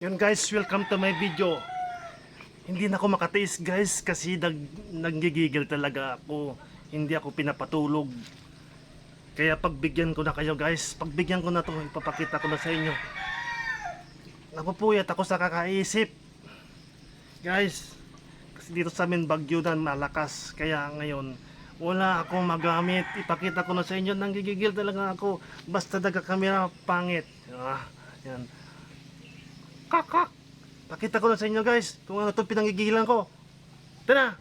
Yun guys, welcome to my video. Hindi na ako makatiis guys kasi nag, nanggigigil talaga ako. Hindi ako pinapatulog. Kaya pagbigyan ko na kayo guys. Pagbigyan ko na to, ipapakita ko na sa inyo. Napupuyat ako sa kakaisip. Guys, kasi dito sa amin bagyo na malakas. Kaya ngayon, wala akong magamit. Ipakita ko na sa inyo, nanggigigil talaga ako. Basta daga kamera, pangit. Ah, yan. Kakak! Pakita ko na sa inyo guys kung ano itong pinanggigilan ko. Ito na!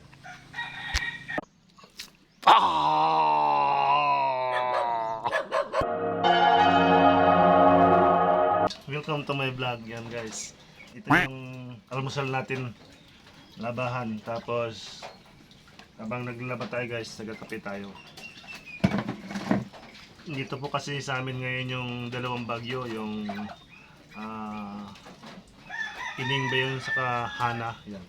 Welcome to my vlog yan guys. Ito yung almusal natin labahan. Tapos habang naglaba tayo guys, nagkakape tayo. Dito po kasi sa amin ngayon yung dalawang bagyo, yung ah Ining ba yun saka Hana? Yan.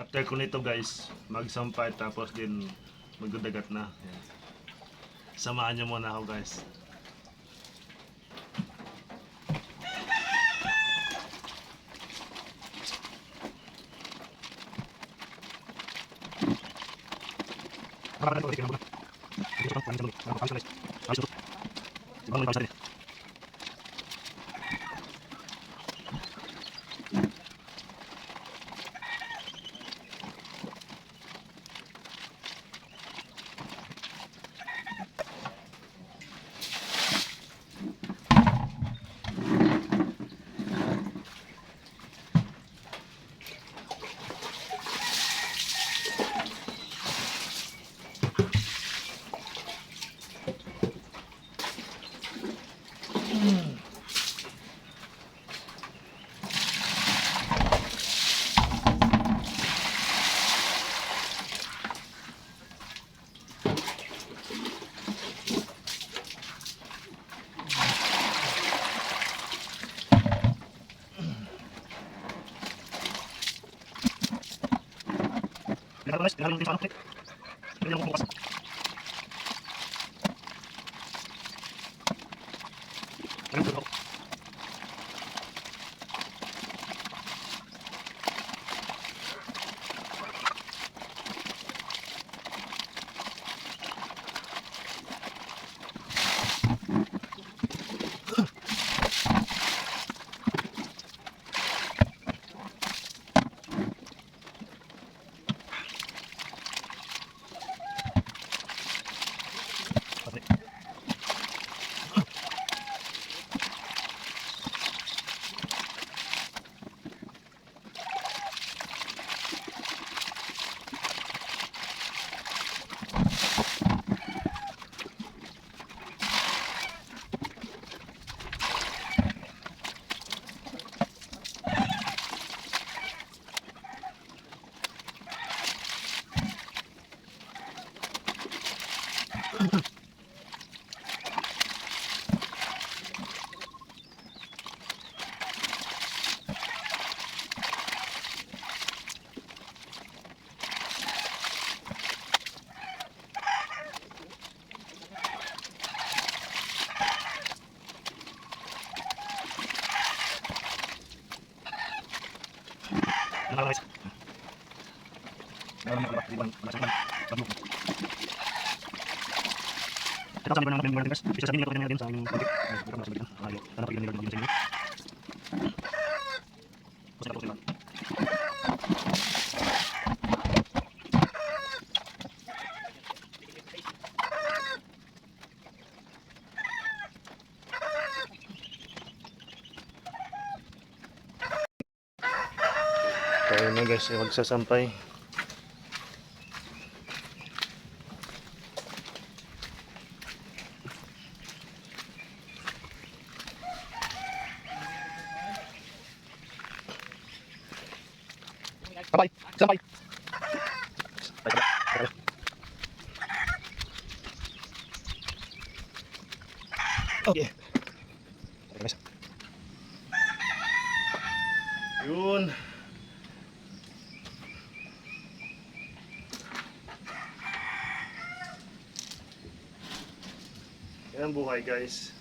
After ko nito guys, magsampay tapos din magdudagat na. Yan. Samahan nyo muna ako guys. Ito sa mga mga guys, isa sa mga mga din sa aming project. Na sa mga ayo. Tanong pagiging nila ng sa inyo. Basta po sila. Tayo na guys, ay magsasampay. Sampay! Sampay! Okay. Yun. Yan ang buhay guys.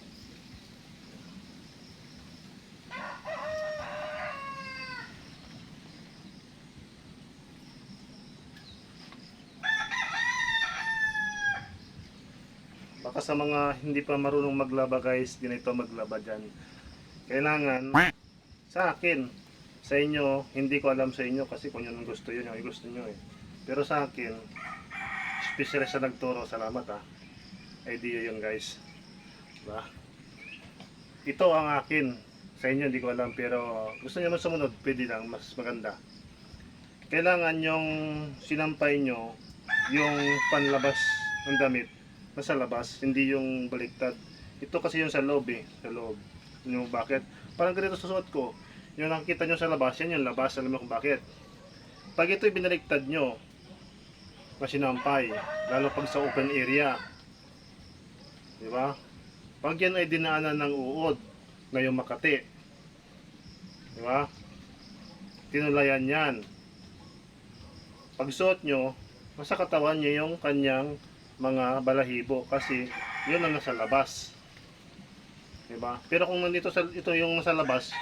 Saka sa mga hindi pa marunong maglaba guys, ganito maglaba dyan. Kailangan, sa akin, sa inyo, hindi ko alam sa inyo kasi kung yun ang gusto yun, yung gusto nyo eh. Pero sa akin, special sa nagturo, salamat ah. Idea yun guys. Diba? Ito ang akin. Sa inyo hindi ko alam pero gusto niyo man sumunod, pwede lang, mas maganda. Kailangan yung sinampay nyo yung panlabas ng damit nasa labas, hindi yung baliktad. Ito kasi yung sa loob eh, sa loob. Yung bakit? Parang ganito sa suot ko. Yung nakikita nyo sa labas, yan yung labas. Alam mo kung bakit? Pag ito'y binaliktad nyo, na sinampay, lalo pag sa open area, di ba? Pag yan ay dinaanan ng uod, ngayong Makati, di ba? Tinulayan yan. Pag suot nyo, nasa katawan nyo yung kanyang mga balahibo kasi yun ang nasa labas. Diba? Pero kung nandito sa, ito yung nasa labas,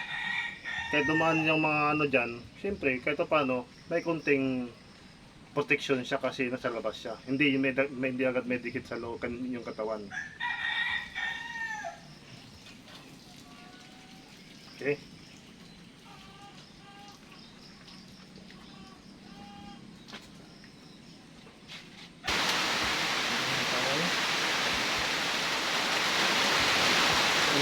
kahit dumaan yung mga ano dyan, siyempre, kahit paano, may kunting protection siya kasi nasa labas siya. Hindi may, may hindi agad may dikit sa loob yung katawan. Okay?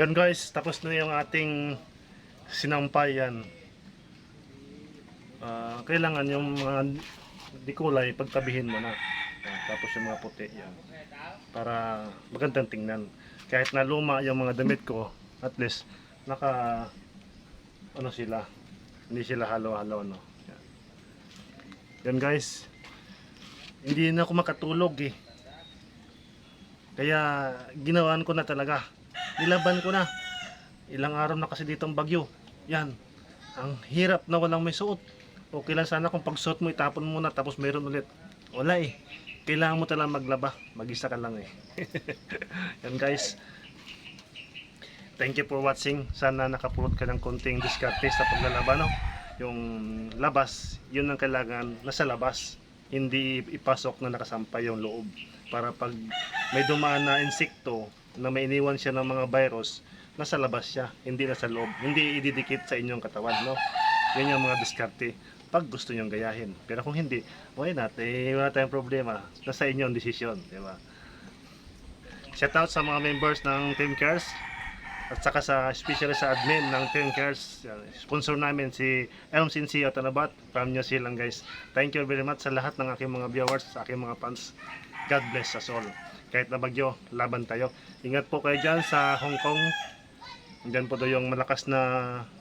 Ayun guys, tapos na yung ating sinampayan. Ah, kailangan yung mga di kulay pagtabihin mo na. Ah, tapos yung mga puti yan. Para magandang tingnan. Kahit na luma yung mga damit ko, at least naka ano sila, hindi sila halo-halo no. Yan. Yan guys. Hindi na ako makatulog eh. Kaya ginawan ko na talaga. Nilaban ko na. Ilang araw na kasi dito ang bagyo. Yan. Ang hirap na walang may suot. Okay lang sana kung pagsuot mo itapon mo na tapos meron ulit. Wala eh. Kailangan mo talagang maglaba. Mag-isa ka lang eh. Yan guys. Thank you for watching. Sana nakapulot ka ng konting diskarte sa paglalaba no. Yung labas, yun ang kailangan nasa labas. Hindi ipasok na nakasampay yung loob. Para pag may dumaan na insekto na may siya ng mga virus, nasa labas siya, hindi nasa loob. Hindi ididikit sa inyong katawan, no? Yan yung mga diskarte pag gusto nyong gayahin. Pero kung hindi, why not? Eh, wala tayong problema. Nasa inyong desisyon, di ba? Shout out sa mga members ng Team Cares at saka sa especially sa admin ng Team Cares. Sponsor namin si Elm Sinsi Otanabat from New Zealand guys. Thank you very much sa lahat ng aking mga viewers, sa aking mga fans. God bless us all. Kahit na bagyo, laban tayo. Ingat po kayo dyan sa Hong Kong. Diyan po daw yung malakas na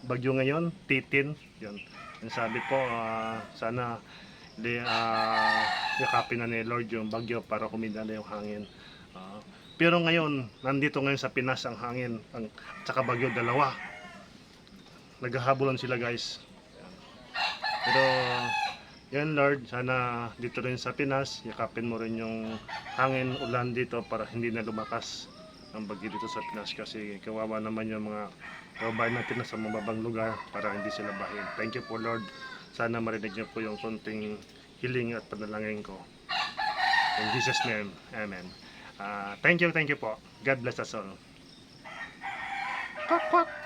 bagyo ngayon, Titin. Yun. Yung sabi po, ah, sana di, ah, yakapin na ni Lord yung bagyo para kumida na yung hangin. Ah, pero ngayon, nandito ngayon sa Pinas ang hangin, ang at saka bagyo dalawa. Naghahabulan sila guys. Pero yan Lord, sana dito rin sa Pinas, yakapin mo rin yung hangin, ulan dito para hindi na lumakas ang bagyo dito sa Pinas kasi kawawa naman yung mga kababayan natin na sa mababang lugar para hindi sila bahin. Thank you po Lord. Sana marinig niyo po yung konting hiling at panalangin ko. In Jesus name, Amen. Ah, thank you, thank you po. God bless us all. Kwak, kwak.